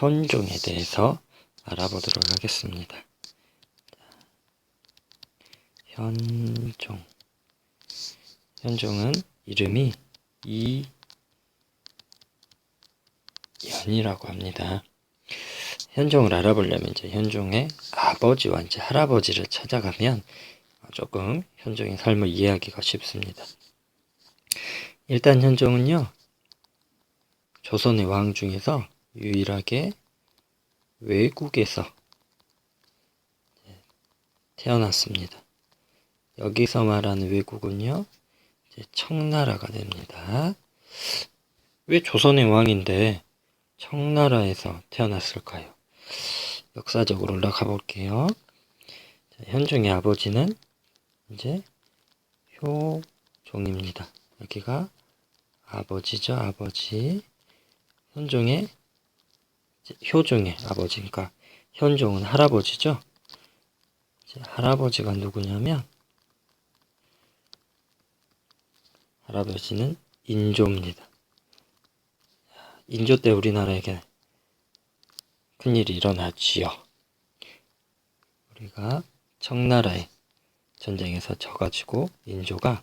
현종에 대해서 알아보도록 하겠습니다. 현종. 현종은 이름이 이연이라고 합니다. 현종을 알아보려면 이제 현종의 아버지와 이제 할아버지를 찾아가면 조금 현종의 삶을 이해하기가 쉽습니다. 일단 현종은요, 조선의 왕 중에서 유일하게 외국에서 태어났습니다. 여기서 말하는 외국은요, 청나라가 됩니다. 왜 조선의 왕인데 청나라에서 태어났을까요? 역사적으로 올라가 볼게요. 현종의 아버지는 이제 효종입니다. 여기가 아버지죠, 아버지. 현종의 효종의 아버지, 그러니까 현종은 할아버지죠. 할아버지가 누구냐면 할아버지는 인조입니다. 인조 때 우리나라에게 큰일이 일어났지요. 우리가 청나라의 전쟁에서 져가지고 인조가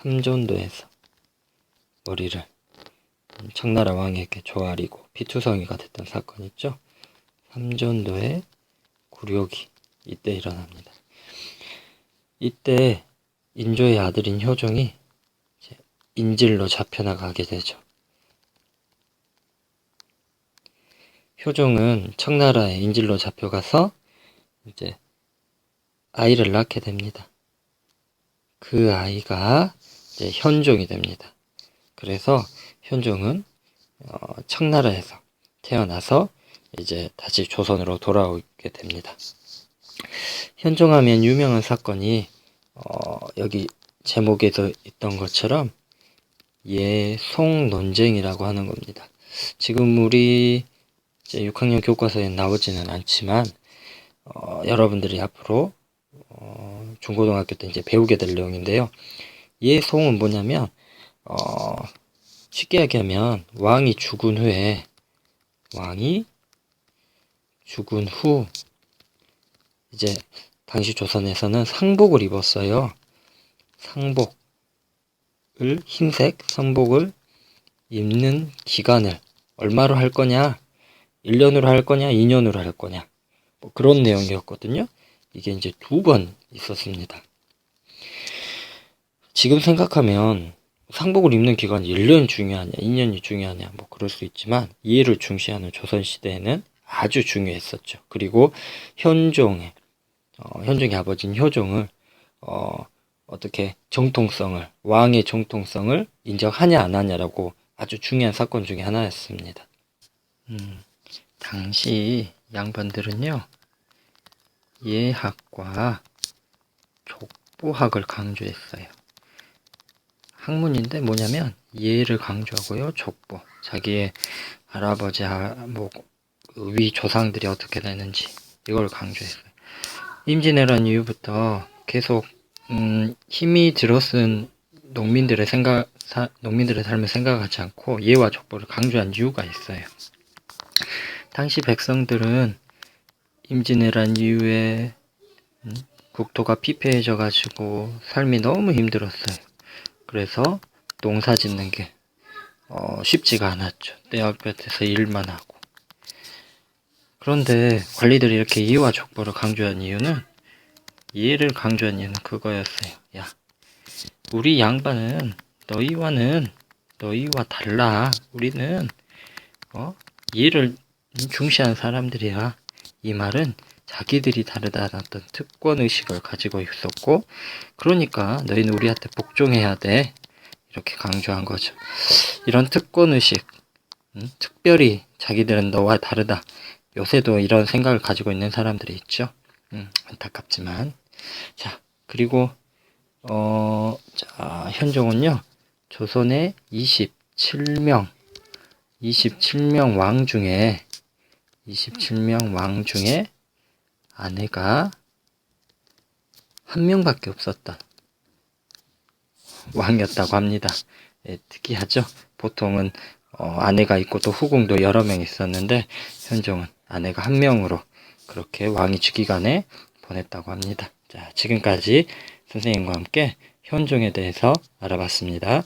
삼존도에서 머리를 청나라 왕에게 조아리고 피투성이가 됐던 사건 있죠. 삼존도의 굴욕이 이때 일어납니다. 이때 인조의 아들인 효종이 인질로 잡혀나가게 되죠. 효종은 청나라에 인질로 잡혀가서 이제 아이를 낳게 됩니다. 그 아이가 이제 현종이 됩니다. 그래서 현종은 어, 청나라 에서 태어나서 이제 다시 조선으로 돌아오게 됩니다. 현종하면 유명한 사건이 어, 여기 제목에도 있던 것처럼 예송 논쟁이라고 하는 겁니다. 지금 우리 6학년 교과서에 나오지는 않지만 어, 여러분들이 앞으로 어, 중고등학교 때 이제 배우게 될 내용인데요. 예송은 뭐냐면 어, 쉽게 얘기하면 왕이 죽은 후에 왕이 죽은 후 이제 당시 조선에서는 상복을 입었어요. 상복 을 흰색 상복을 입는 기간을 얼마로 할 거냐? 1년으로 할 거냐? 2년으로 할 거냐? 뭐 그런 내용이었거든요. 이게 이제 두 번 있었습니다. 지금 생각하면 상복을 입는 기간이 1년 중요하냐, 2년이 중요하냐, 뭐 그럴 수 있지만 이해를 중시하는 조선시대에는 아주 중요했었죠. 그리고 현종의, 어, 현종의 아버지인 효종을, 어, 어떻게 정통성을 왕의 정통성을 인정하냐 안 하냐라고 아주 중요한 사건 중에 하나였습니다. 음, 당시 양반들은요 예학과 족보학을 강조했어요. 학문인데 뭐냐면 예를 강조하고요 족보 자기의 할아버지 뭐 위 조상들이 어떻게 되는지 이걸 강조했어요. 임진왜란 이후부터 계속 음, 힘이 들어쓴 농민들의 생각, 사, 농민들의 삶을 생각하지 않고 예와 족보를 강조한 이유가 있어요. 당시 백성들은 임진왜란 이후에 음, 국토가 피폐해져 가지고 삶이 너무 힘들었어요. 그래서 농사 짓는 게 어, 쉽지가 않았죠. 떼어볕에서 일만 하고. 그런데 관리들이 이렇게 이해와 족보를 강조한 이유는 이해를 강조한 이유는 그거였어요. 야, 우리 양반은 너희와는 너희와 달라. 우리는 어 이해를 중시하는 사람들이야. 이 말은 자기들이 다르다는 어떤 특권 의식을 가지고 있었고, 그러니까 너희는 우리한테 복종해야 돼. 이렇게 강조한 거죠. 이런 특권 의식, 음, 특별히 자기들은 너와 다르다. 요새도 이런 생각을 가지고 있는 사람들이 있죠. 음, 안타깝지만. 자, 그리고 어, 자, 현종은요. 조선의 27명 27명 왕 중에 27명 왕 중에 아내가 한 명밖에 없었던 왕이었다고 합니다. 예, 특이하죠? 보통은 어, 아내가 있고 또 후궁도 여러 명 있었는데 현종은 아내가 한 명으로 그렇게 왕위 즉위간에 보냈다고 합니다. 자, 지금까지 선생님과 함께 현종에 대해서 알아봤습니다.